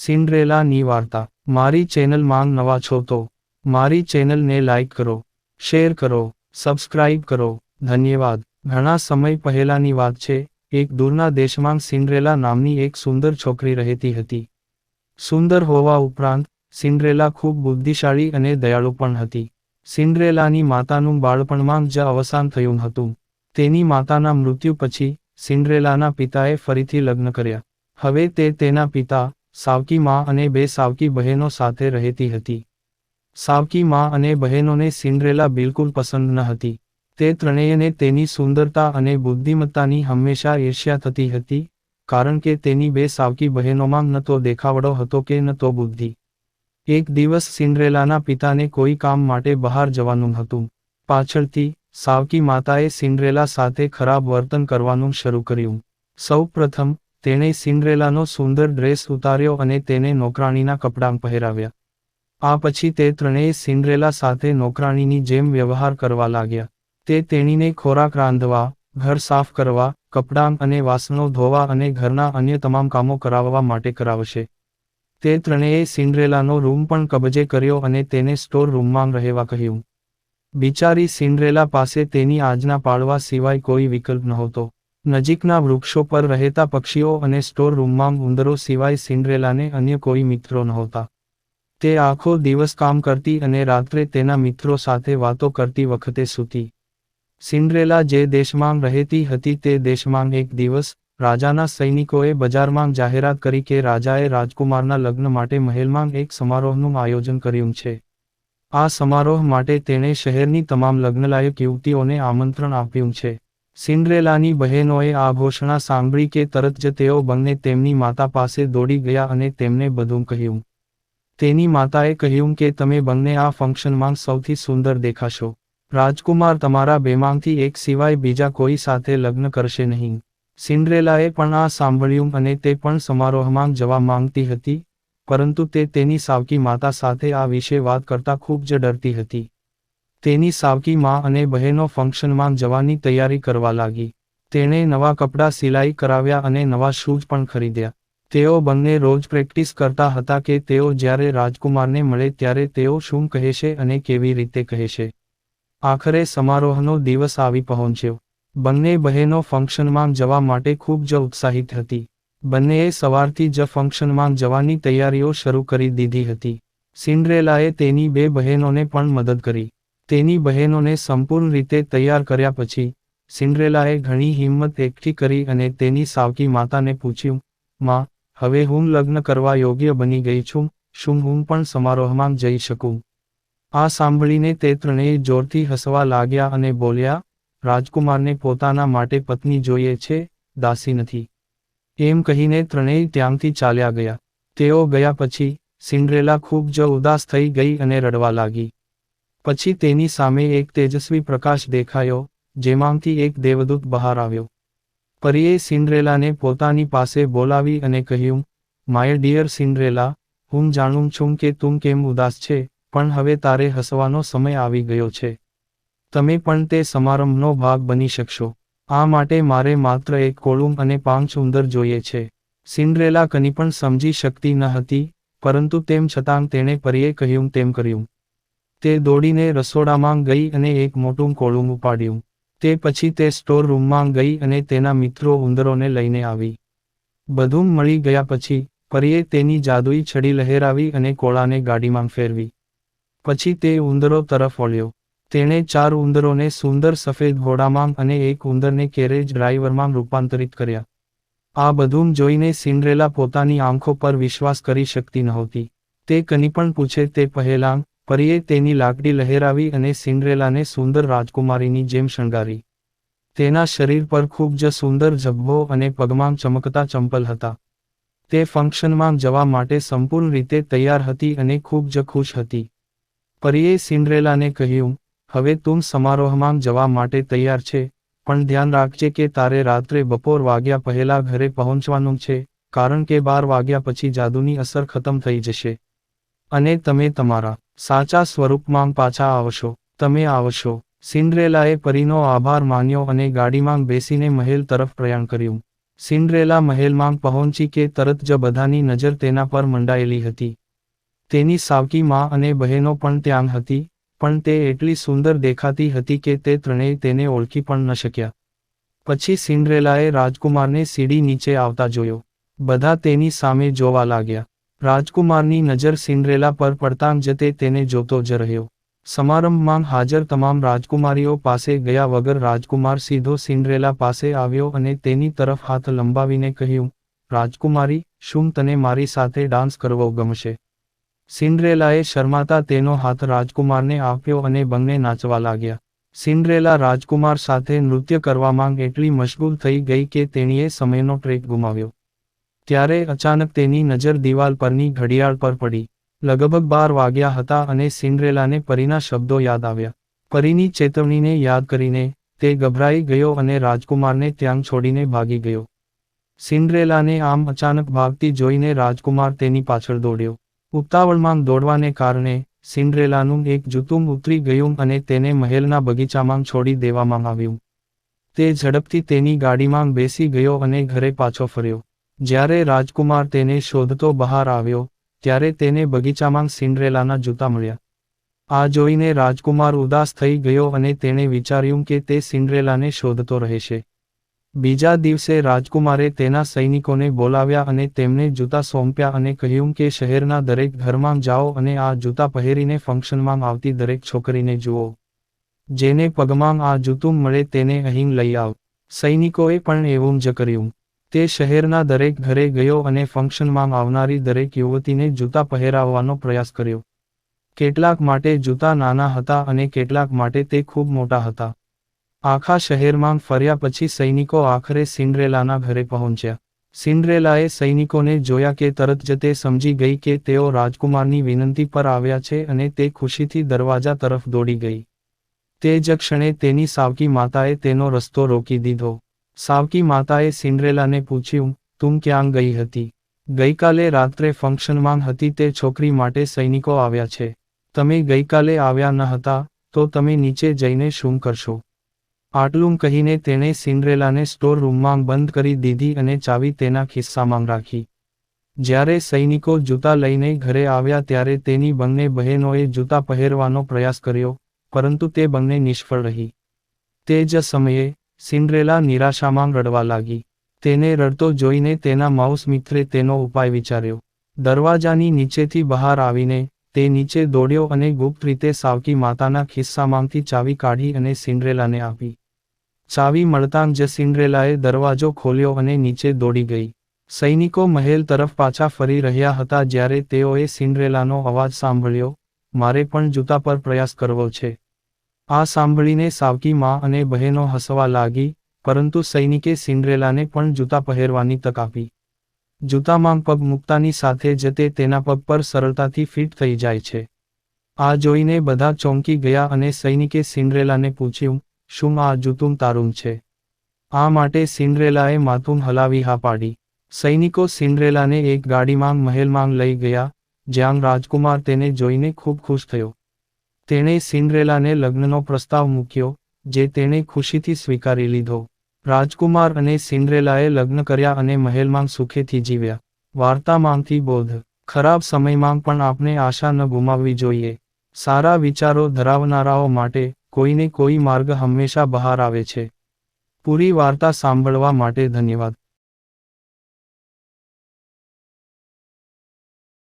સિન્ડ્રેલાની વાર્તા. મારી ચેનલ માંગ નવા છો તો મારી ચેનલને લાઇક કરો શેર કરો સબસ્ક્રાઇબ કરો. ધન્યવાદ. ઘણા સમય પહેલાની વાત છે, એક દૂરના દેશમાં સિન્ડ્રેલા નામની એક સુંદર છોકરી રહેતી હતી. સુંદર હોવા ઉપરાંત સિન્ડ્રેલા ખૂબ બુદ્ધિશાળી અને દયાળુ પણ હતી. સિન્ડ્રેલાની માતાનું બાળપણમાં જ અવસાન થયું હતું. તેની માતાના મૃત્યુ પછી સિન્ડ્રેલાના પિતાએ ફરીથી લગ્ન કર્યા. હવે તે તેના પિતા સાવકી માં અને બે સાવકી બહેનો સાથે રહેતી હતી. સાવકી માં અને બહેનોને સિન્ડ્રેલા બિલકુલ પસંદ ન હતી. તે ત્રણેયને તેની સુંદરતા અને બુદ્ધિમત્તાની હંમેશા ઈર્ષ્યા થતી હતી, કારણ કે તેની બે સાવકી બહેનોમાં ન તો દેખાવડો હતો કે ન તો બુદ્ધિ. એક દિવસ સિન્ડ્રેલાના પિતાને કોઈ કામ માટે બહાર જવાનું હતું. પાછળથી, સાવકી માતાએ સિન્ડ્રેલા સાથે ખરાબ વર્તન કરવાનું શરૂ કર્યું. સૌ પ્રથમ તેણે સિન્ડ્રેલાનો સુંદર ડ્રેસ ઉતાર્યો અને તેને નોકરાણીના કપડાં પહેરાવ્યા. આ પછી તે ત્રણેય સિન્ડ્રેલા સાથે નોકરાણીની જેમ વ્યવહાર કરવા લાગ્યા. તે તેણીને ખોરાક રાંધવા, ઘર સાફ કરવા, કપડાં અને વાસણો ધોવા અને ઘરના અન્ય તમામ કામો કરાવવા માટે કરાવશે. તે ત્રણેય સિન્ડ્રેલાનો રૂમ પણ કબજે કર્યો અને તેને સ્ટોર રૂમમાં રહેવા કહ્યું. બિચારી સિન્ડ્રેલા પાસે તેની આજના પાળવા સિવાય કોઈ વિકલ્પ નહોતો. નજીકના વૃક્ષો પર રહેતા પક્ષીઓ અને સ્ટોર રૂમમાં ઉંદરો સિવાય સિન્ડ્રેલાને અન્ય કોઈ મિત્રો નહોતા. તે આખો દિવસ કામ કરતી અને રાત્રે તેના મિત્રો સાથે વાતો કરતી વખતે સૂતી. સિન્ડ્રેલા જે દેશમાં રહેતી હતી તે દેશમાં એક દિવસ, રાજાના સૈનિકોએ બજારમાં જાહેરાત કરી કે રાજાએ રાજકુમારના લગ્ન માટે મહેલમાં એક સમારોહનું આયોજન કર્યું છે. આ સમારોહ માટે તેણે શહેરની તમામ લગ્નલાયક યુવતીઓને આમંત્રણ આપ્યું છે. સિન્ડ્રેલાની બહેનોએ આ ઘોષણા સાંભળી કે તરત જ તેઓ બંને તેમની માતા પાસે દોડી ગયા અને તેમને બધું કહ્યું. તેની માતાએ કહ્યું કે તમે બંને આ ફંક્શનમાં સૌથી સુંદર દેખાશો. રાજકુમાર તમારા બેમાંથી એક સિવાય બીજા કોઈ સાથે લગ્ન કરશે નહીં. સિન્ડ્રેલાએ પણ આ સાંભળ્યું અને તે પણ સમારોહમાં જવા માંગતી હતી, પરંતુ તે તેની સાવકી માતા સાથે આ વિશે વાત કરતા ખૂબ જ ડરતી હતી. તેની સાવકી માં અને બહેનો ફંક્શનમાં જવાની તૈયારી કરવા લાગી. તેણે નવા કપડાં સિલાઈ કરાવ્યા અને નવા શૂઝ પણ ખરીદ્યા. તેઓ બંને રોજ પ્રેક્ટિસ કરતા હતા કે તેઓ જ્યારે રાજકુમારને મળે ત્યારે તેઓ શું કહેશે અને કેવી રીતે કહેશે. આખરે સમારોહનો દિવસ આવી પહોંચ્યો. બંને બહેનો ફંક્શનમાં જવા માટે ખૂબ જ ઉત્સાહિત હતી. બંનેએ સવારથી જ ફંક્શનમાં જવાની તૈયારીઓ શરૂ કરી દીધી હતી. સિન્ડ્રેલાએ તેની બે બહેનોને પણ મદદ કરી. તેની બહેનોને સંપૂર્ણ રીતે તૈયાર કર્યા પછી, સિન્ડ્રેલાએ ઘણી હિંમત એકઠી કરી અને તેની સાવકી માતાને પૂછ્યું, માં, હવે હું લગ્ન કરવા યોગ્ય બની ગઈ છું, શું હું પણ સમારોહમાં જઈ શકું આ સાંભળીને તે ત્રણેય જોરથી હસવા લાગ્યા અને બોલ્યા, રાજકુમારને પોતાના માટે પત્ની જોઈએ છે, દાસી નથી એમ કહીને ત્રણેય ત્યાંથી ચાલ્યા ગયા. તેઓ ગયા પછી, સિન્ડ્રેલા ખૂબ જ ઉદાસ થઈ ગઈ અને રડવા લાગી. પછી તેની સામે એક તેજસ્વી પ્રકાશ દેખાયો, જેમાંથી એક દેવદૂત બહાર આવ્યો. પરીએ સિન્ડ્રેલાને પોતાની પાસે બોલાવી અને કહ્યું, માય ડિયર સિન્ડ્રેલા હું જાણું છું કે તું કેમ ઉદાસ છે, પણ હવે તારે હસવાનો સમય આવી ગયો છે. તમે પણ તે સમારંભનો ભાગ બની શકશો. આ માટે મારે માત્ર એક કોળું અને પાંચ ઉંદર જોઈએ છે. સિન્ડ્રેલા કની પણ સમજી શકતી ન હતી, પરંતુ તેમ છતાં તેણે પરીએ કહ્યું તેમ કર્યું તે દોડીને રસોડામાં ગઈ અને એક મોટું કોળું ઉપાડ્યું. તે પછી તે સ્ટોર રૂમમાં ગઈ અને તેના મિત્રો ઉંદરોને લઈને આવી. બધું મળી ગયા પછી પરીએ તેની જાદુઈ છડી લહેરાવી અને કોળાને ગાડીમાં ફેરવી. પછી તે ઉંદરો તરફ વળ્યો. તેણે ચાર ઉંદરોને સુંદર સફેદ ઘોડામાં અને એક ઉંદરને કેરેજ ડ્રાઈવરમાં રૂપાંતરિત કર્યા. આ બધું જોઈને સિન્ડ્રેલા પોતાની આંખો પર વિશ્વાસ કરી શકતી નહોતી. તે કની પણ પૂછે તે પહેલાં પરીએ તેની લાકડી લહેરાવી અને સિન્ડ્રેલાને સુંદર રાજકુમારીની જેમ શણગારી. તેના શરીર પર ખૂબ જ સુંદર જબ્બો અને પગમાં ચમકતા ચંપલ હતા. તે ફંક્શનમાં જવા માટે સંપૂર્ણ રીતે તૈયાર હતી અને ખૂબ જ ખુશ હતી. પરીએ સિન્ડ્રેલાને કહ્યું, હવે તું સમારોહમાં જવા માટે તૈયાર છે, પણ ધ્યાન રાખજે કે તારે રાત્રે બપોર વાગ્યા પહેલા ઘરે પહોંચવાનું છે, કારણ કે બાર વાગ્યા પછી જાદુની અસર ખતમ થઈ જશે. અને તમે તમારા સાચા સ્વરૂપમાં પાછા આવશો, તમે આવશો. સિન્ડ્રેલાએ પરીનો આભાર માન્યો અને ગાડીમાં બેસીને મહેલ તરફ પ્રયાણ કર્યું. સિન્ડ્રેલા મહેલમાં પહોંચી કે તરત જ બધાની નજર તેના પર મંડાયેલી હતી. તેની સાવકી માં અને બહેનો પણ ત્યાં હતી, પણ તે એટલી સુંદર દેખાતી હતી કે તે ત્રણેય તેને ઓળખી પણ ન શક્યા. પછી સિન્ડ્રેલાએ રાજકુમારને સીડી નીચે આવતા જોયો. બધા તેની સામે જોવા લાગ્યા. રાજકુમારની નજર સિન્ડ્રેલા પર પડતાં જ તે તેને જોતો જ રહ્યો. સમારંભમાં હાજર તમામ રાજકુમારીઓ પાસે ગયા વગર રાજકુમાર સીધો સિન્ડ્રેલા પાસે આવ્યો અને તેની તરફ હાથ લંબાવીને કહ્યું, રાજકુમારી, શું તને મારી સાથે ડાન્સ કરવો ગમશે? સિન્ડ્રેલાએ શરમાતા તેનો હાથ રાજકુમારને આપ્યો અને બંને નાચવા લાગ્યા. સિન્ડ્રેલા રાજકુમાર સાથે નૃત્ય કરવામાં એટલી મશગુલ થઈ ગઈ કે તેણીએ સમયનો ટ્રેક ગુમાવ્યો. ત્યારે અચાનક તેની નજર દિવાલ પરની ઘડિયાળ પર પડી. લગભગ બાર વાગ્યા હતા અને સિન્ડ્રેલાને પરીના શબ્દો યાદ આવ્યા. પરીની ચેતવણીને યાદ કરીને તે ગભરાઈ ગયો અને રાજકુમારને ત્યાં છોડીને ભાગી ગયો. સિન્ડ્રેલાને આમ અચાનક ભાગતી જોઈને રાજકુમાર તેની પાછળ દોડ્યો. ઉતાવળમાં દોડવાને કારણે સિન્ડ્રેલાનું એક જૂતું ઉતરી ગયું અને તેને મહેલના બગીચામાં છોડી દેવામાં આવ્યું. તે ઝડપથી તેની ગાડીમાં બેસી ગયો અને ઘરે પાછો ફર્યો. જ્યારે રાજકુમાર તેને શોધતો બહાર આવ્યો, ત્યારે તેને બગીચામાં સિન્ડ્રેલાના જૂતા મળ્યા. આ જોઈને રાજકુમાર ઉદાસ થઈ ગયો અને તેણે વિચાર્યું કે તે સિન્ડ્રેલાને શોધતો રહેશે. બીજા દિવસે રાજકુમારે તેના સૈનિકોને બોલાવ્યા અને તેમને જૂતા સોંપ્યા અને કહ્યું કે શહેરના દરેક ઘરમાં જાઓ અને આ જૂતા પહેરીને ફંક્શનમાં આવતી દરેક છોકરીને જુઓ. જેને પગમાં આ જૂતું મળે તેને અહીં લઈ આવ. સૈનિકોએ પણ એવું જ કર્યું. તે શહેરના દરેક ઘરે ગયો અને ફંક્શનમાં આવનારી દરેક યુવતીને જૂતા પહેરાવવાનો પ્રયાસ કર્યો. કેટલાક માટે જૂતા નાના હતા અને કેટલાક માટે તે ખૂબ મોટા હતા. આખા શહેરમાં ફર્યા પછી સૈનિકો આખરે સિન્ડ્રેલાના ઘરે પહોંચ્યા. સિન્ડ્રેલાએ સૈનિકોને જોયા કે તરત જ તે સમજી ગઈ કે તેઓ રાજકુમારની વિનંતી પર આવ્યા છે અને તે ખુશીથી દરવાજા તરફ દોડી ગઈ. તે જ ક્ષણે તેની સાવકી માતાએ તેનો રસ્તો રોકી દીધો. સાવકી માતાએ સિન્ડ્રેલાને પૂછ્યું, તું ક્યાં ગઈ હતી? ગઈકાલે રાત્રે ફંક્શનમાં હતી તે છોકરી માટે સૈનિકો આવ્યા છે. તમે ગઈકાલે આવ્યા ન હતા, તો તમે નીચે જઈને શું કરશો? આટલું કહીને તેણે સિન્ડ્રેલાને સ્ટોર રૂમમાં બંધ કરી દીધી અને ચાવી તેના ખિસ્સામાં રાખી. જ્યારે સૈનિકો જૂતા લઈને ઘરે આવ્યા ત્યારે તેની બંને બહેનોએ જૂતા પહેરવાનો પ્રયાસ કર્યો, પરંતુ તે બંને નિષ્ફળ રહી. તે જ સમયે સિન્ડ્રેલા નિરાશામાં રડવા લાગી. તેને રડતો જોઈને તેના માઉસ મિત્રે તેનો ઉપાય વિચાર્યો. દરવાજાની નીચેથી બહાર આવીને તે નીચે દોડ્યો અને ગુપ્ત રીતે સાવકી માતાના ખિસ્સામાંથી ચાવી કાઢી અને સિન્ડ્રેલાને આપી. ચાવી મળતાં જ સિન્ડ્રેલાએ દરવાજો ખોલ્યો અને નીચે દોડી ગઈ. સૈનિકો મહેલ તરફ પાછા ફરી રહ્યા હતા જ્યારે તેઓએ સિન્ડ્રેલાનો અવાજ સાંભળ્યો, મારે પણ જૂતા પર પ્રયાસ કરવો છે. આ સાંભળીને સાવકી માં અને બહેનો હસવા લાગી, પરંતુ સૈનિકે સિન્ડ્રેલાને પણ જૂતા પહેરવાની તક આપી. જૂતામાં પગ મૂકતાની સાથે જ તે તેના પગ પર સરળતાથી ફિટ થઈ જાય છે. આ જોઈને બધા ચોંકી ગયા અને સૈનિકે સિન્ડ્રેલાને પૂછ્યું, શું આ જૂતું તારું છે? આ માટે સિન્ડ્રેલાએ માથું હલાવી હા પાડી. સૈનિકો સિન્ડ્રેલાને એક ગાડીમાં મહેલમાં લઈ ગયા, જ્યાં રાજકુમાર તેને જોઈને ખૂબ ખુશ થયો. તેણે સિન્ડ્રેલાને લગ્નનો પ્રસ્તાવ મૂક્યો, જે તેણે ખુશીથી સ્વીકારી લીધો. રાજકુમાર અને સિન્ડ્રેલાએ લગ્ન કર્યા અને મહેલમાં સુખેથી જીવ્યા. વાર્તામાંથી બોધ. ખરાબ સમયમાં પણ આપણે આશા ન ગુમાવવી જોઈએ. સારા વિચારો ધરાવનારાઓ માટે કોઈને કોઈ માર્ગ હંમેશા બહાર આવે છે. પૂરી વાર્તા સાંભળવા માટે ધન્યવાદ.